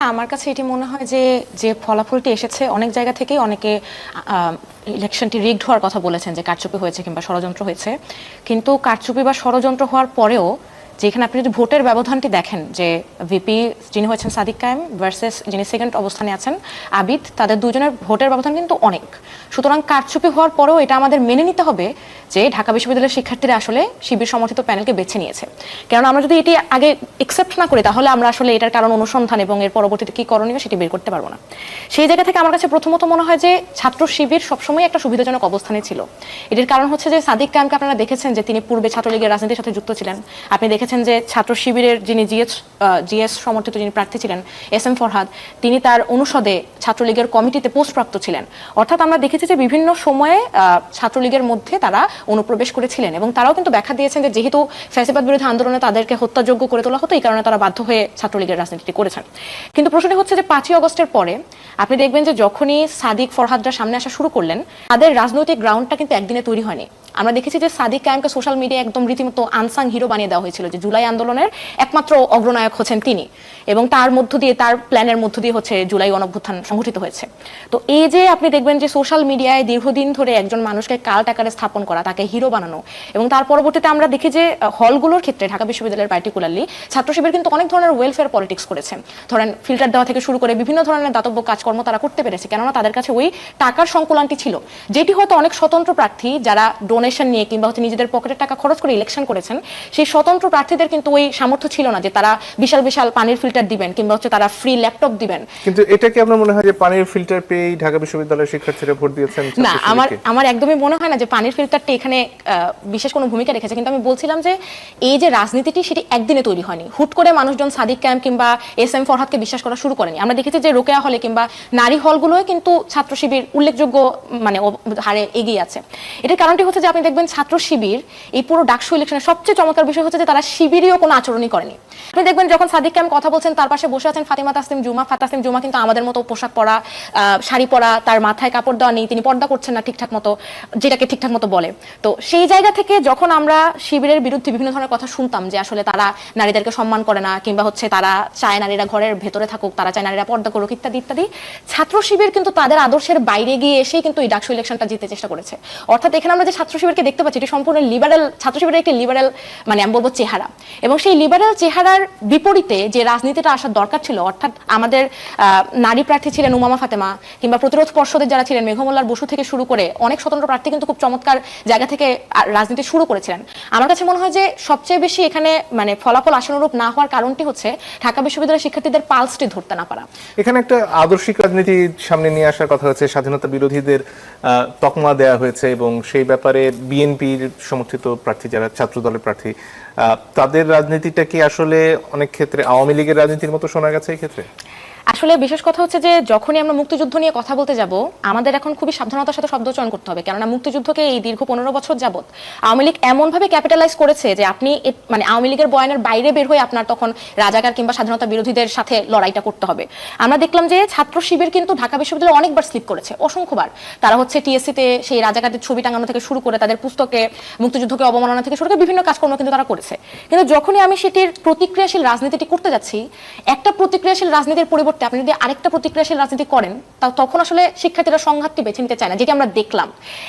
আমার কাছে এটি মনে হয় যে যে ফলাফলটি এসেছে অনেক জায়গা থেকেই অনেকে ইলেকশনটি রিগড হওয়ার কথা বলেছেন যে কারচুপি হয়েছে কিংবা ষড়যন্ত্র হয়েছে। কিন্তু কারচুপি বা ষড়যন্ত্র হওয়ার পরেও যেখানে আপনি যদি ভোটের ব্যবধানটি দেখেন, যে ভিপি যিনি হয়েছেন সাদিক কায়েম ভার্সেস যিনি সেকেন্ড অবস্থানে আছেন আবিদ, তাদের দুজনের ভোটের ব্যবধান কিন্তু অনেক। সুতরাং কারচুপি হওয়ার পরেও এটা আমাদের মেনে নিতে হবে যে ঢাকা বিশ্ববিদ্যালয়ের শিক্ষার্থীরা আসলে শিবির সমর্থিত প্যানেলকে বেছে নিয়েছে। কারণ আমরা যদি এটি আগে একসেপ্ট না করি, তাহলে আমরা আসলে এটার কারণ অনুসন্ধান এবং এর পরবর্তীতে কি করণীয় সেটি বের করতে পারব না। সেই জায়গা থেকে আমার কাছে প্রথমত মনে হয় যে ছাত্র শিবির সবসময় একটা সুবিধাজনক অবস্থানে ছিল। এটির কারণ হচ্ছে যে সাদিক কায়েমকে আপনারা দেখেছেন যে তিনি পূর্বে ছাত্রলীগের রাজনীতির সাথে যুক্ত ছিলেন। আপনি দেখেছেন যে ছাত্র শিবিরের যিনি জিএস জিএস সমর্থিত যিনি প্রার্থী ছিলেন, এস এম ফরহাদ, তিনি তার অনুষদে ছাত্রলীগের কমিটিতে পোস্টপ্রাপ্ত ছিলেন। অর্থাৎ আমরা দেখেছি যে বিভিন্ন সময়ে ছাত্রলীগের মধ্যে তারা অনুপ্রবেশ করেছিলেন এবং তারাও কিন্তু ব্যাখ্যা দিয়েছেন যে যেহেতু ফ্যাসিবাদ বিরোধী আন্দোলনে তাদেরকে হত্যাযোগ্য করে তোলা হতো, এই কারণে তারা বাধ্য হয়ে ছাত্রলীগের রাজনীতিটি করেছেন। কিন্তু প্রশ্নটি হচ্ছে যে পাঁচই অগস্টের পরে আপনি দেখবেন যে যখনই সাদিক ফরহাদরা সামনে আসা শুরু করলেন, তাদের রাজনৈতিক গ্রাউন্ডটা কিন্তু একদিনে তৈরি হয়নি। আমরা দেখেছি যে সাদিক কায়েমকে সোশ্যাল মিডিয়া একদম রীতিমতো আনসাং হিরো বানিয়ে দেওয়া হয়েছিল যে জুলাই আন্দোলনের একমাত্র অগ্রনায়ক হচ্ছেন তিনি এবং তার মধ্য দিয়ে, তার প্ল্যানের মধ্য দিয়ে হচ্ছে জুলাই অনভ্যুত্থান সংঘটিত হয়েছে। তো এই যে আপনি দেখবেন যে সোশ্যাল মিডিয়ায় দীর্ঘদিন ধরে একজন মানুষকে কাল টাকারে স্থাপন করা, তাকে হিরো বানানো এবং তার পরবর্তীতে আমরা দেখি যে হলগুলোর ক্ষেত্রে ঢাকা বিশ্ববিদ্যালয়ের পার্টিকুলারলি ছাত্র শিবির কিন্তু অনেক ধরনের ওয়েলফেয়ার পলিটিক্স করেছেন ধরেন ফিল্টার দেওয়া থেকে শুরু করে বিভিন্ন ধরনের দাতব্য কাজকর্ম তারা করতে পেরেছে। কেননা তাদের কাছে ওই টাকার সংকুলানটি ছিল। যেটি হয়তো অনেক স্বতন্ত্র প্রার্থী যারা ডোনেশন নিয়ে কিংবা হচ্ছে নিজেদের পকেটের টাকা খরচ করে ইলেকশন করেছেন সেই স্বতন্ত্র প্রার্থীদের কিন্তু ওই সামর্থ্য ছিল না যে তারা বিশাল বিশাল পানির ফিল্টার দিবেন কিংবা হচ্ছে তারা ফ্রি ল্যাপটপ দিবেন। কিন্তু এটা কি আপনার মনে হয় যে পানির ফিল্টার পেয়েই ঢাকা বিশ্ববিদ্যালয়ের শিক্ষার্থীরা ভোট দিয়েছেন না আমার আমার একদমই মনে হয় না যে পানির ফিল্টারটি এখানে বিশেষ কোনো ভূমিকা রেখেছে। কিন্তু আমি বলছিলাম যে এই যে রাজনীতিটি সেটি একদিনে তৈরি হয়নি। হুট করে মানুষজন সাদিক ক্যাম্প কিংবা এস এম ফরহাদকে বিশ্বাস করা শুরু করেনি। আমরা দেখেছি যে রোকেয়া হলে কিংবা নারী হলগুলোয় কিন্তু ছাত্র শিবির উল্লেখযোগ্য মানে হারে এগিয়ে আছে। এটার কারণটি হচ্ছে যে আপনি দেখবেন ছাত্র শিবির এই পুরো ডাকসু ইলেকশনের সবচেয়ে চমৎকার বিষয় হচ্ছে যে তারা শিবিরীয় কোনো আচরণই করেনি। আপনি দেখবেন যখন সাদিক ক্যাম্প কথা বলছেন, তার পাশে বসে আছেন ফাতিমা তাসলিম জুমা। ফাতাসলিম জুমা কিন্তু আমাদের মতো পোশাক পরা শাড়ি পরা, তার মাথায় কাপড় দেওয়া নেই, তিনি পর্দা করছেন না ঠিকঠাক মতো, যেটাকে ঠিকঠাক মতো বলে। তো সেই জায়গা থেকে যখন আমরা শিবিরের বিরুদ্ধে বিভিন্ন ধরনের কথা শুনতাম যে আসলে তারা নারীদেরকে সম্মান করে না, কিংবা হচ্ছে তারা চায় নারীরা ঘরের ভেতরে থাকুক, তারা চায় নারীরা পর্দা করুক, ইত্যাদি ইত্যাদি ছাত্র শিবির কিন্তু তাদের আদর্শের বাইরে গিয়ে এসেই কিন্তু এই ইলেকশনটা জিততে চেষ্টা করেছে। অর্থাৎ এখানে আমরা যে ছাত্র শিবিরকে দেখতে পাচ্ছি, এটি সম্পূর্ণ লিবারেল ছাত্র শিবিরের একটি লিবারেল মানে আমি বলব চেহারা। এবং সেই লিবারেল চেহারার বিপরীতে যে রাজনীতিটা আসার দরকার ছিল, অর্থাৎ আমাদের নারী প্রার্থী ছিলেন উমামা ফাতেমা, কিংবা প্রতিরোধ পর্ষদের যারা ছিলেন, মেঘমোল্লার বসু থেকে শুরু করে অনেক স্বতন্ত্র প্রার্থী কিন্তু খুব চমৎকার জায়গা থেকে রাজনীতি শুরু করেছিলেন। আমার কাছে মনে হয় যে সবচেয়ে বেশি এখানে মানে ফলাফল আশানুরূপ না হওয়ার কারণটি হচ্ছে ঢাকা বিশ্ববিদ্যালয়ের শিক্ষার্থীদের পালসটি ধরতে না পারা। এখানে একটা আদর্শিক রাজনীতি সামনে নিয়ে আসার কথা হচ্ছে। স্বাধীনতা বিরোধীদের তকমা দেয়া হয়েছে এবং সেই ব্যাপারে বিএনপির সমর্থিত প্রার্থী যারা, ছাত্র দলের প্রার্থী তাদের রাজনীতিটা কি আসলে অনেক ক্ষেত্রে আওয়ামী লীগের রাজনীতির মতো শোনা গেছে এই ক্ষেত্রে? আসলে বিশেষ কথা হচ্ছে যে, যখনই আমরা মুক্তিযুদ্ধ নিয়ে কথা বলতে যাব, আমাদের এখন খুবই সাবধানতার সাথে শব্দ চয়ন করতে হবে। কেননা মুক্তিযুদ্ধকে এই দীর্ঘ পনেরো বছর যাবত আওয়ামী লীগ এমনভাবে ক্যাপিটালাইজ করেছে যে, আপনি মানে আওয়ামী লীগের বয়ানের বাইরে বের হয়ে আপনার তখন রাজাকার কিংবা স্বাধীনতা বিরোধীদের সাথে লড়াইটা করতে হবে। আমরা দেখলাম যে, ছাত্র শিবির কিন্তু ঢাকা বিশ্ববিদ্যালয়ে অনেকবার স্লিপ করেছে, অসংখ্যবার। তারা হচ্ছে টিএসসিতে সেই রাজাকারদের ছবি টাঙানো থেকে শুরু করে তাদের পুস্তকে, মুক্তিযুদ্ধকে অবমাননা থেকে শুরু করে বিভিন্ন কাজকর্ম কিন্তু তারা করেছে। কিন্তু যখনই আমি সেটির প্রতিক্রিয়াশীল রাজনীতিটি করতে যাচ্ছি, একটা প্রতিক্রিয়াশীল রাজনীতির পরিবর্তে আপনি যদি আরেকটা প্রতিক্রিয়াশীল রাজনীতি করেন, তা তখন আসলে শিক্ষার্থীরা সংঘাতটি বেছে নিতে চায় না, যেটি আমরা দেখলাম।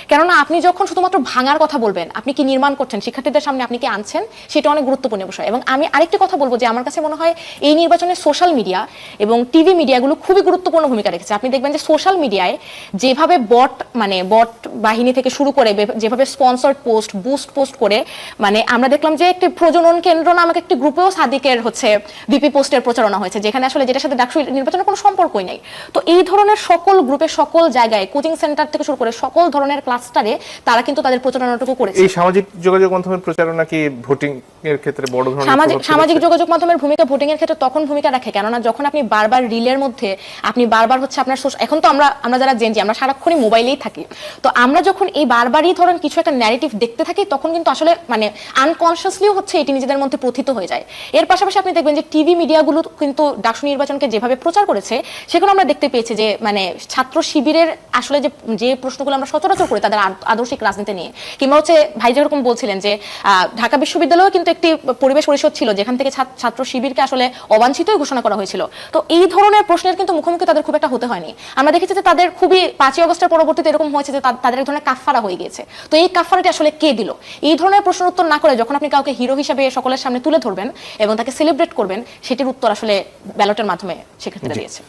কেননা আপনি যখন শুধুমাত্র ভাঙার কথা বলবেন, আপনি কি নির্মাণ করছেন, শিক্ষার্থীদের সামনে আপনি কি আনছেন, সেটা অনেক গুরুত্বপূর্ণ বিষয়। এবং আমি আরেকটি কথা বলব যে আমার কাছে মনে হয় এই নির্বাচনে সোশ্যাল মিডিয়া এবং টিভি মিডিয়াগুলো খুবই গুরুত্বপূর্ণ ভূমিকা রেখেছে। আপনি দেখবেন যে সোশ্যাল মিডিয়ায় যেভাবে বট মানে বট বাহিনী থেকে শুরু করে যেভাবে স্পন্সর্ড পোস্ট, বুস্ট পোস্ট করে মানে আমরা দেখলাম যে একটি প্রজনন কেন্দ্র নামক একটি গ্রুপেও সাদিকের হচ্ছে বিপি পোস্টের প্রচারণা হয়েছে, যেখানে আসলে যেটার সাথে ডাকসু নির্বাচনের কোনো সম্পর্কই নাই। তো এই ধরনের সকল গ্রুপের সকল জায়গায় কোচিং সেন্টার থেকে শুরু করে সকল ধরনের ক্লাস্টারে তারা কিন্তু তাদের প্রচারণাটুকু করেছে। এই সামাজিক যোগাযোগ মাধ্যমের প্রচারণা কি ভোটিং এর ক্ষেত্রে বড় ধরনের সামাজিক সামাজিক যোগাযোগ মাধ্যমের ভূমিকা ভোটিং এর ক্ষেত্রে তখন ভূমিকা রাখে কেননা যখন আপনি বারবার রিলের মধ্যে আপনি বারবার হচ্ছে আপনার এখন তো আমরা আমরা যারা জেনজি আমরা সারাক্ষণই মোবাইলেই থাকি। তো আমরা যখন এই বারবারই ধরেন কিছু একটা ন্যারেটিভ দেখতে থাকি তখন কিন্তু আসলে মানে আনকনসিয়াসলিও হচ্ছে এটি নিজেদের মধ্যে প্রথিত হয়ে যায়। এর পাশাপাশি আপনি দেখবেন যে টিভি মিডিয়াগুলো কিন্তু ডাকসু নির্বাচনকে যেভাবে প্রচার প্রচার করেছে, সেখানে আমরা দেখতে পেয়েছি যে মানে ছাত্র শিবিরের আসলে যে যে প্রশ্নগুলো আমরা সচরাচর করি তাদের আদর্শিক রাজনীতি নিয়ে। কিংবা হচ্ছে ভাই যেরকম বলছিলেন যে ঢাকা বিশ্ববিদ্যালয়েও কিন্তু একটি পরিবেশ পরিষদ ছিল, যেখান থেকে ছাত্র- শিবিরকে আসলে অবাঞ্ছিতই ঘোষণা করা হয়েছিল। তো এই ধরনের প্রশ্নের কিন্তু মুখোমুখি তাদের খুব একটা হতে হয়নি। আমরা দেখেছি যে, তাদের খুবই পাঁচই অগস্টের পরবর্তীতে এরকম হয়েছে যে তাদের এক ধরনের কাফারা হয়ে গিয়েছে। তো এই কাফারাটি আসলে কে দিল? এই ধরনের প্রশ্ন উত্তর না করে যখন আপনি কাউকে হিরো হিসাবে সকলের সামনে তুলে ধরবেন এবং তাকে সেলিব্রেট করবেন, সেটির উত্তর আসলে ব্যালটের মাধ্যমে সেক্ষেত্রে agradeço.